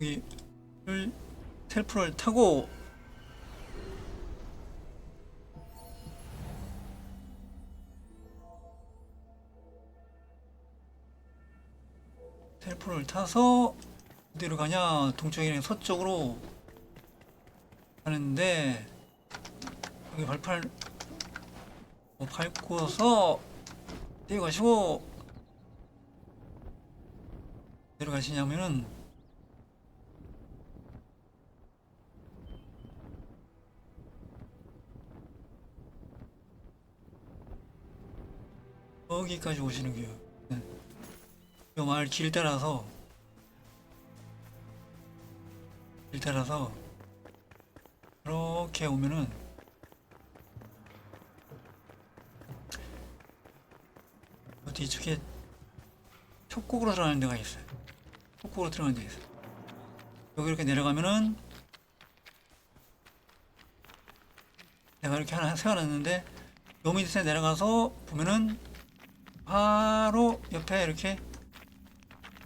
여기를 텔프를 타고 텔프를 타서 어디로 가냐? 동쪽이랑 서쪽으로 가는데 여기 발판 뭐 밟고서 내려가시고 내려가시냐면은 여기까지 오시는 거예요. 네. 이 마을 길 따라서 길 따라서 이렇게 오면은 어, 뒤쪽에 협곡으로 들어가는 데가 있어요. 협곡으로 들어가는 데가 있어요. 여기 이렇게 내려가면은 내가 이렇게 하나 세워놨는데 요 밑에 내려가서 보면은 바로 옆에 이렇게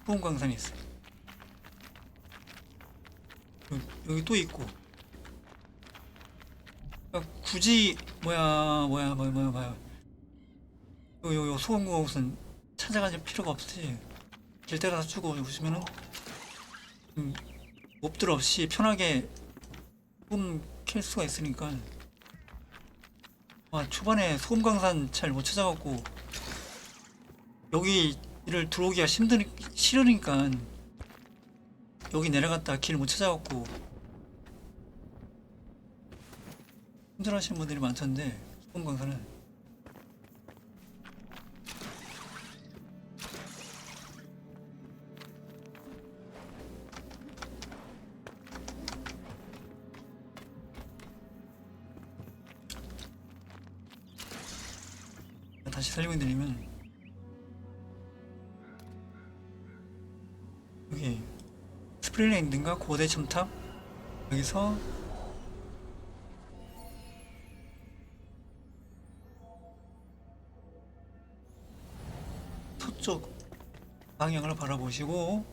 후원광산이 있어요. 여기, 또 있고. 그러니까 굳이 뭐야 뭐야 뭐야 뭐야 뭐야. 요, 요, 요 소금구멍선 찾아가실 필요가 없이 길 따라서 쭉 오시면은 음, 몹들 없이 편하게 소금 캘 수가 있으니까. 아, 초반에 소금광산 잘 못 찾아갖고 여기를 들어오기가 힘드니 싫으니까 여기 내려갔다 길 못 찾아갖고 힘들어하시는 분들이 많던데 소금광산은 다시 설명드리면 여기 스프링랜드인가? 고대 첨탑? 여기서 서쪽 방향을 바라보시고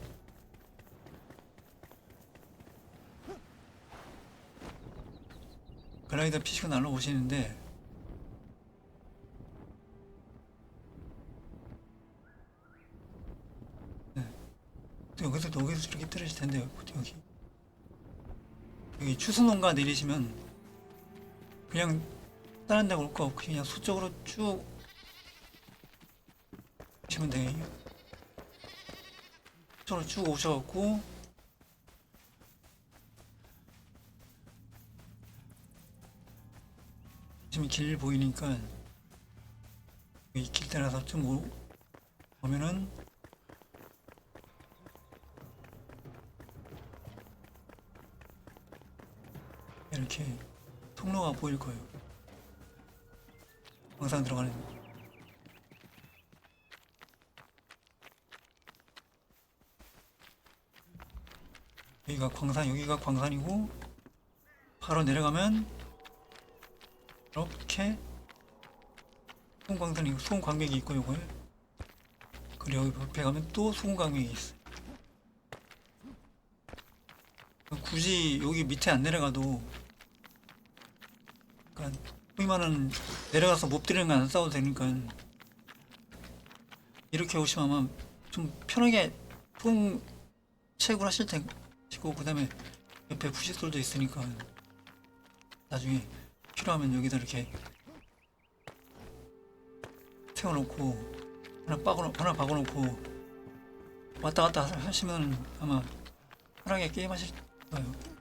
글라이더 피시고 날라오시는데 여기서 여기서 저렇게 떨어질 텐데 여기. 여기 추수농가 내리시면 그냥 다른 데 올 거 없고 그냥 서쪽으로 쭉 오시면 돼요. 서쪽으로 쭉 오셔갖고 지금 길 보이니까 여기 길 따라서 좀 오, 오면은 이렇게 통로가 보일 거예요. 광산 들어가는. 여기가 광산, 여기가 광산이고 바로 내려가면 이렇게 소금광산이 소금광맥이 있고 요거에 그리고 여기 옆에 가면 또 소금광맥이 있어요. 굳이 여기 밑에 안 내려가도 그러니까 여기만은 내려가서 거안 싸워도 되니까 이렇게 오시면 좀 편하게 통 채굴 하실 테고 그 다음에 옆에 부식돌도 있으니까 나중에 필요하면 여기다 이렇게 세워놓고 하나 빠고 하나 박아놓고 왔다 갔다 하시면 아마 편하게 게임하실 거예요.